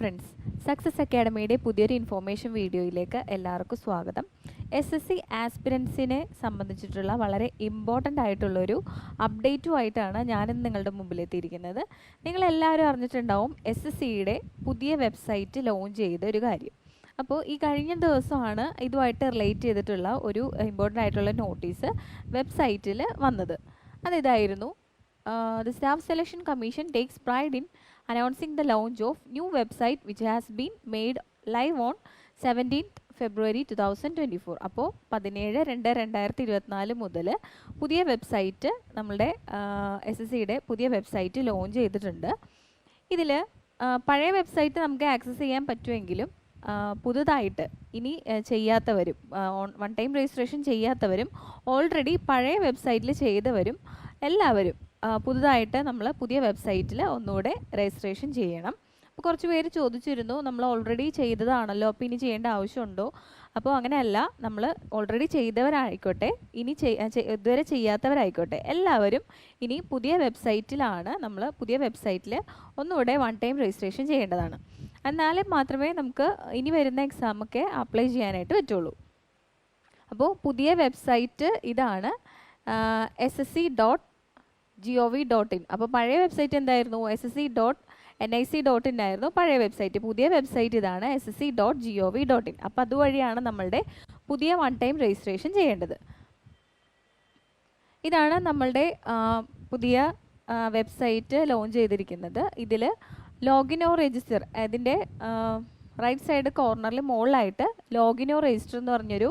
Friends success അക്കാഡമിയുടെ പുതിയൊരു information വീഡിയോയിലേക്ക് എല്ലാവർക്കും സ്വാഗതം. എസ് എസ് സി ആസ്പിരൻസിനെ സംബന്ധിച്ചിട്ടുള്ള വളരെ ഇമ്പോർട്ടന്റ് ആയിട്ടുള്ളൊരു അപ്ഡേറ്റുമായിട്ടാണ് ഞാനിന്ന് നിങ്ങളുടെ മുമ്പിലെത്തിയിരിക്കുന്നത്. നിങ്ങളെല്ലാവരും അറിഞ്ഞിട്ടുണ്ടാവും എസ് എസ് സിയുടെ പുതിയ വെബ്സൈറ്റ് ലോഞ്ച് ചെയ്ത ഒരു കാര്യം. അപ്പോൾ ഈ കഴിഞ്ഞ ദിവസമാണ് ഇതുമായിട്ട് റിലേറ്റ് ചെയ്തിട്ടുള്ള ഒരു ഇമ്പോർട്ടന്റ് ആയിട്ടുള്ള നോട്ടീസ് വെബ്സൈറ്റിൽ വന്നത്. അതിതായിരുന്നു the staff selection commission takes pride in announcing the launch of new website which has been made live on 17th February two thousand twenty four അപ്പോൾ പതിനേഴ് രണ്ട് രണ്ടായിരത്തി ഇരുപത്തിനാല് മുതൽ പുതിയ വെബ്സൈറ്റ് നമ്മളുടെ എസ് എസ് സിയുടെ പുതിയ വെബ്സൈറ്റ് ലോഞ്ച് ചെയ്തിട്ടുണ്ട്. ഇതിൽ പഴയ വെബ്സൈറ്റ് നമുക്ക് ആക്സസ് ചെയ്യാൻ പറ്റുമെങ്കിലും പുതുതായിട്ട് ഇനി ചെയ്യാത്തവരും വൺ ടൈം രജിസ്ട്രേഷൻ ചെയ്യാത്തവരും ഓൾറെഡി പഴയ വെബ്സൈറ്റിൽ ചെയ്തവരും എല്ലാവരും പുതുതായിട്ട് നമ്മൾ പുതിയ വെബ്സൈറ്റിൽ ഒന്നുകൂടെ രജിസ്ട്രേഷൻ ചെയ്യണം. അപ്പോൾ കുറച്ച് പേര് ചോദിച്ചിരുന്നു നമ്മൾ ഓൾറെഡി ചെയ്തതാണല്ലോ അപ്പോൾ ഇനി ചെയ്യേണ്ട ആവശ്യമുണ്ടോ? അപ്പോൾ അങ്ങനെയല്ല നമ്മൾ ഓൾറെഡി ചെയ്തവരായിക്കോട്ടെ ഇനി ഇതുവരെ ചെയ്യാത്തവരായിക്കോട്ടെ എല്ലാവരും ഇനി പുതിയ വെബ്സൈറ്റിലാണ് നമ്മൾ പുതിയ വെബ്സൈറ്റിൽ ഒന്നുകൂടെ വൺ ടൈം രജിസ്ട്രേഷൻ ചെയ്യേണ്ടതാണ്. എന്നാലേ മാത്രമേ നമുക്ക് ഇനി വരുന്ന എക്സാമൊക്കെ അപ്ലൈ ചെയ്യാനായിട്ട് പറ്റുള്ളൂ. അപ്പോൾ പുതിയ വെബ്സൈറ്റ് ഇതാണ് S S C dot G O V dot in അപ്പോൾ പഴയ വെബ്സൈറ്റ് എന്തായിരുന്നു? S S C dot N I C dot in ആയിരുന്നു. പഴയ വെബ്സൈറ്റ് പുതിയ വെബ്സൈറ്റ് ഇതാണ് S S C dot G O V dot in അപ്പോൾ അതുവഴിയാണ് നമ്മളുടെ പുതിയ വൺ ടൈം രജിസ്ട്രേഷൻ ചെയ്യേണ്ടത്. ഇതാണ് നമ്മളുടെ പുതിയ വെബ്സൈറ്റ് ലോഞ്ച് ചെയ്തിരിക്കുന്നത്. ഇതിൽ ലോഗിൻ ഓർ രജിസ്റ്റർ ഇതിന്റെ റൈറ്റ് സൈഡ് കോർണറിൽ മുകളിലായിട്ട് ലോഗിൻ ഓർ രജിസ്റ്റർ എന്ന് പറഞ്ഞൊരു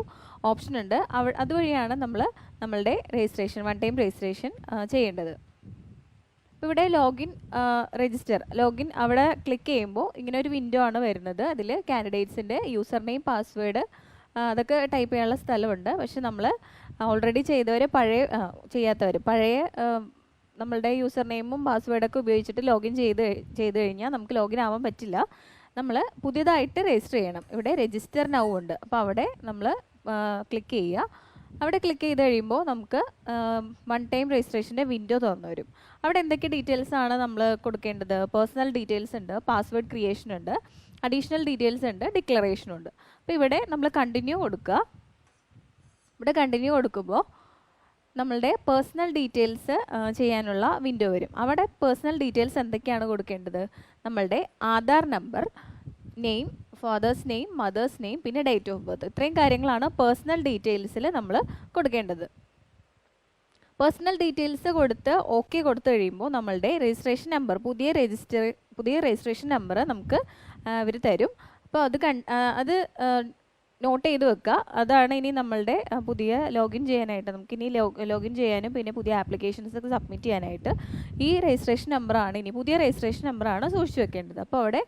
ഓപ്ഷൻ ഉണ്ട്. അവ അതുവഴിയാണ് നമ്മൾ നമ്മളുടെ രജിസ്ട്രേഷൻ വൺ ടൈം രജിസ്ട്രേഷൻ ചെയ്യേണ്ടത്. ഇവിടെ ലോഗിൻ രജിസ്റ്റർ ലോഗിൻ അവിടെ ക്ലിക്ക് ചെയ്യുമ്പോൾ ഇങ്ങനെ ഒരു വിൻഡോ ആണ് വരുന്നത്. അതിൽ കാൻഡിഡേറ്റ്സിന്റെ യൂസർ നെയിം പാസ്വേഡ് അതൊക്കെ ടൈപ്പ് ചെയ്യാനുള്ള സ്ഥലമുണ്ട്. പക്ഷെ നമ്മൾ ഓൾറെഡി ചെയ്തവർ പഴയ ചെയ്യാത്തവർ പഴയ നമ്മളുടെ യൂസർ നെയിമും പാസ്വേഡൊക്കെ ഉപയോഗിച്ചിട്ട് ലോഗിൻ ചെയ്ത് ചെയ്ത് കഴിഞ്ഞാൽ നമുക്ക് ലോഗിൻ ആവാൻ പറ്റില്ല. നമ്മൾ പുതിയതായിട്ട് രജിസ്റ്റർ ചെയ്യണം. ഇവിടെ രജിസ്റ്റർ നൗ ഉണ്ട്. അപ്പോൾ അവിടെ നമ്മൾ ക്ലിക്ക് ചെയ്യുക. അവിടെ ക്ലിക്ക് ചെയ്ത് കഴിയുമ്പോൾ നമുക്ക് വൺ ടൈം രജിസ്ട്രേഷന്റെ വിൻഡോ തുറന്നു വരും അവിടെ എന്തൊക്കെ ഡീറ്റെയിൽസ് ആണ് നമ്മൾ കൊടുക്കേണ്ടത്? പേഴ്സണൽ ഡീറ്റെയിൽസ് ഉണ്ട് പാസ്വേഡ് ക്രിയേഷൻ ഉണ്ട് അഡീഷണൽ ഡീറ്റെയിൽസ് ഉണ്ട് ഡിക്ലറേഷൻ ഉണ്ട്. അപ്പോൾ ഇവിടെ നമ്മൾ കണ്ടിന്യൂ കൊടുക്കുക. ഇവിടെ കണ്ടിന്യൂ കൊടുക്കുമ്പോൾ നമ്മളുടെ പേഴ്സണൽ ഡീറ്റെയിൽസ് ചെയ്യാനുള്ള വിൻഡോ വരും. അവിടെ പേഴ്സണൽ ഡീറ്റെയിൽസ് എന്തൊക്കെയാണ് കൊടുക്കേണ്ടത്? നമ്മളുടെ Aadhaar number name father's name mother's name പിന്നെ ഡേറ്റ് ഓഫ് ബർത്ത് ഇത്രയും കാര്യങ്ങളാണ് പേഴ്സണൽ ഡീറ്റെയിൽസിൽ നമ്മൾ കൊടുക്കേണ്ടത്. പേഴ്സണൽ ഡീറ്റെയിൽസ് കൊടുത്ത് ഓക്കെ കൊടുത്തു കഴിയുമ്പോൾ നമ്മളുടെ രജിസ്ട്രേഷൻ നമ്പർ പുതിയ രജിസ്റ്റർ പുതിയ രജിസ്ട്രേഷൻ നമ്പർ നമുക്ക് ഇവർ തരും. അപ്പോൾ അത് അത് നോട്ട് ചെയ്ത് വെക്കുക. അതാണ് ഇനി നമ്മളുടെ പുതിയ ലോഗിൻ ചെയ്യാനായിട്ട്. നമുക്ക് ഇനി ലോഗിൻ ചെയ്യാനും പിന്നെ പുതിയ ആപ്ലിക്കേഷൻസ് ഒക്കെ സബ്മിറ്റ് ചെയ്യാനായിട്ട് ഈ രജിസ്ട്രേഷൻ നമ്പറാണ് ഇനി പുതിയ രജിസ്ട്രേഷൻ നമ്പറാണ് സൂക്ഷിച്ചു വെക്കേണ്ടത്. അപ്പോൾ അവിടെ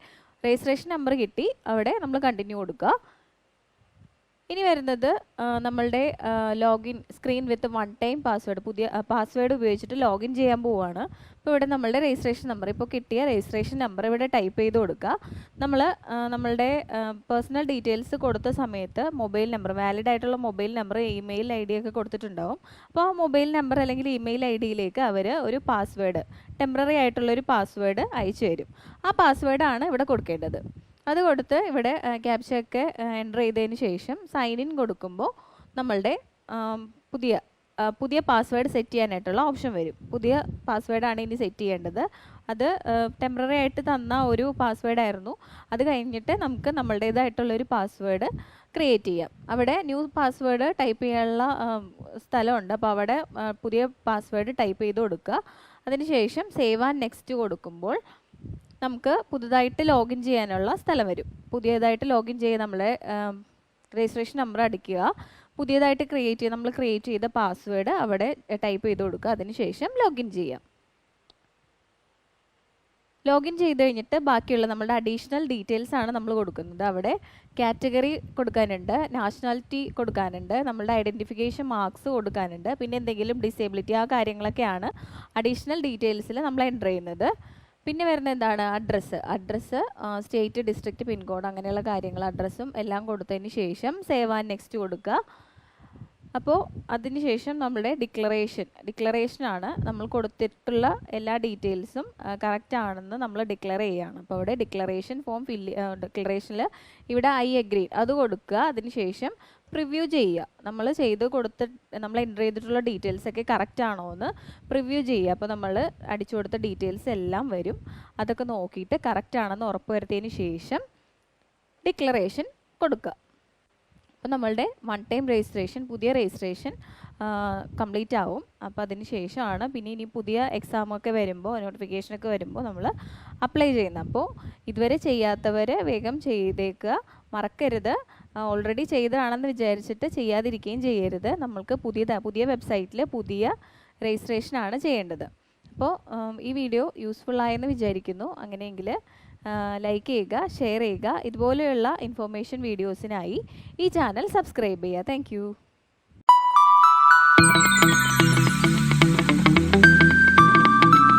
രജിസ്ട്രേഷൻ നമ്പർ കിട്ടി. അവിടെ നമ്മൾ കണ്ടിന്യൂ കൊടുക്കുക. ഇനി വരുന്നത് നമ്മളുടെ login screen with one time password പുതിയ പാസ്വേഡ് ഉപയോഗിച്ചിട്ട് ലോഗിൻ ചെയ്യാൻ പോവുകയാണ് അപ്പോൾ ഇവിടെ നമ്മളുടെ രജിസ്ട്രേഷൻ നമ്പർ ഇപ്പോൾ കിട്ടിയ രജിസ്ട്രേഷൻ നമ്പർ ഇവിടെ ടൈപ്പ് ചെയ്ത് കൊടുക്കുക. നമ്മൾ നമ്മളുടെ പേഴ്സണൽ ഡീറ്റെയിൽസ് കൊടുത്ത സമയത്ത് മൊബൈൽ നമ്പർ വാലിഡ് ആയിട്ടുള്ള mobile number email I D ഒക്കെ കൊടുത്തിട്ടുണ്ടാവും. അപ്പോൾ ആ മൊബൈൽ നമ്പർ അല്ലെങ്കിൽ ഇമെയിൽ ഐ ഡിയിലേക്ക് അവർ ഒരു പാസ്വേഡ് ടെമ്പററി ആയിട്ടുള്ള ഒരു പാസ്വേഡ് അയച്ചു തരും. ആ പാസ്വേഡാണ് ഇവിടെ കൊടുക്കേണ്ടത്. അത് കൊടുത്ത് ഇവിടെ ക്യാപ്ചയൊക്കെ എന്റർ ചെയ്തതിന് ശേഷം സൈൻ ഇൻ കൊടുക്കുമ്പോൾ നമ്മളുടെ പുതിയ പുതിയ പാസ്വേഡ് സെറ്റ് ചെയ്യാനായിട്ടുള്ള ഓപ്ഷൻ വരും. പുതിയ പാസ്വേഡാണ് ഇനി സെറ്റ് ചെയ്യേണ്ടത്. അത് ടെമ്പററി ആയിട്ട് തന്ന ഒരു പാസ്വേഡായിരുന്നു അത് കഴിഞ്ഞിട്ട് നമുക്ക് നമ്മളുടേതായിട്ടുള്ളൊരു പാസ്വേഡ് ക്രിയേറ്റ് ചെയ്യാം. അവിടെ ന്യൂ പാസ്വേഡ് ടൈപ്പ് ചെയ്യാനുള്ള സ്ഥലമുണ്ട്. അപ്പോൾ അവിടെ പുതിയ പാസ്വേഡ് ടൈപ്പ് ചെയ്ത് കൊടുക്കുക. അതിനുശേഷം സേവ് ആൻഡ് നെക്സ്റ്റ് കൊടുക്കുമ്പോൾ നമുക്ക് പുതുതായിട്ട് ലോഗിൻ ചെയ്യാനുള്ള സ്ഥലം വരും. പുതിയതായിട്ട് ലോഗിൻ ചെയ്ത് നമ്മൾ രജിസ്ട്രേഷൻ നമ്പർ അടിക്കുക. പുതിയതായിട്ട് ക്രിയേറ്റ് ചെയ്ത് നമ്മൾ ക്രിയേറ്റ് ചെയ്ത പാസ്വേഡ് അവിടെ ടൈപ്പ് ചെയ്ത് കൊടുക്കുക. അതിനുശേഷം ലോഗിൻ ചെയ്യാം. ലോഗിൻ ചെയ്ത് കഴിഞ്ഞിട്ട് ബാക്കിയുള്ള നമ്മുടെ അഡീഷണൽ ഡീറ്റെയിൽസ് ആണ് നമ്മൾ കൊടുക്കുന്നത്. അവിടെ കാറ്റഗറി കൊടുക്കാനുണ്ട് നാഷണാലിറ്റി കൊടുക്കാനുണ്ട് നമ്മളുടെ ഐഡന്റിഫിക്കേഷൻ മാർക്സ് കൊടുക്കാനുണ്ട് പിന്നെ എന്തെങ്കിലും ഡിസേബിലിറ്റി ആ കാര്യങ്ങളൊക്കെയാണ് അഡീഷണൽ ഡീറ്റെയിൽസിൽ നമ്മൾ എന്റർ ചെയ്യുന്നത്. പിന്നെ വരുന്ന എന്താണ്? Address address state district pincode അങ്ങനെയുള്ള കാര്യങ്ങൾ അഡ്രസ്സും എല്ലാം കൊടുത്തതിന് ശേഷം സേവ് ആൻഡ് നെക്സ്റ്റ് കൊടുക്കുക. അപ്പോൾ അതിനുശേഷം നമ്മുടെ ഡിക്ലറേഷൻ ഡിക്ലറേഷനാണ് നമ്മൾ കൊടുത്തിട്ടുള്ള എല്ലാ ഡീറ്റെയിൽസും കറക്റ്റ് ആണെന്ന് നമ്മൾ ഡിക്ലെയർ ചെയ്യുകയാണ്. അപ്പോൾ അവിടെ ഡിക്ലറേഷൻ ഫോം ഫില്ല് ഡിക്ലറേഷനിൽ ഇവിടെ ഐ അഗ്രി അത് കൊടുക്കുക. അതിനുശേഷം പ്രിവ്യൂ ചെയ്യുക. നമ്മൾ ചെയ്ത് കൊടുത്ത് നമ്മൾ എന്റർ ചെയ്തിട്ടുള്ള ഡീറ്റെയിൽസ് ഒക്കെ കറക്റ്റ് ആണോ എന്ന് പ്രിവ്യൂ ചെയ്യുക. അപ്പോൾ നമ്മൾ അടിച്ചു കൊടുത്ത ഡീറ്റെയിൽസ് എല്ലാം വരും. അതൊക്കെ നോക്കിയിട്ട് കറക്റ്റ് ആണെന്ന് ഉറപ്പുവരുത്തിയതിന് ശേഷം ഡിക്ലറേഷൻ കൊടുക്കുക. അപ്പോൾ നമ്മളുടെ വൺ ടൈം രജിസ്ട്രേഷൻ പുതിയ രജിസ്ട്രേഷൻ കംപ്ലീറ്റ് ആവും. അപ്പോൾ അതിന് ശേഷമാണ് പിന്നെ ഇനി പുതിയ എക്സാമൊക്കെ വരുമ്പോൾ നോട്ടിഫിക്കേഷനൊക്കെ വരുമ്പോൾ നമ്മൾ അപ്ലൈ ചെയ്യുന്നത്. അപ്പോൾ ഇതുവരെ ചെയ്യാത്തവർ വേഗം ചെയ്തേക്കുക. മറക്കരുത്. ഓൾറെഡി ചെയ്തതാണെന്ന് വിചാരിച്ചിട്ട് ചെയ്യാതിരിക്കുകയും ചെയ്യരുത്. നമ്മൾക്ക് പുതിയ പുതിയ വെബ്സൈറ്റിൽ പുതിയ രജിസ്ട്രേഷനാണ് ചെയ്യേണ്ടത്. അപ്പോൾ ഈ വീഡിയോ യൂസ്ഫുൾ ആയെന്ന് വിചാരിക്കുന്നു. അങ്ങനെയെങ്കിൽ ലൈക്ക് ചെയ്യുക ഷെയർ ചെയ്യുക. ഇതുപോലെയുള്ള ഇൻഫോർമേഷൻ വീഡിയോസിനായി ഈ ചാനൽ സബ്സ്ക്രൈബ് ചെയ്യുക. താങ്ക്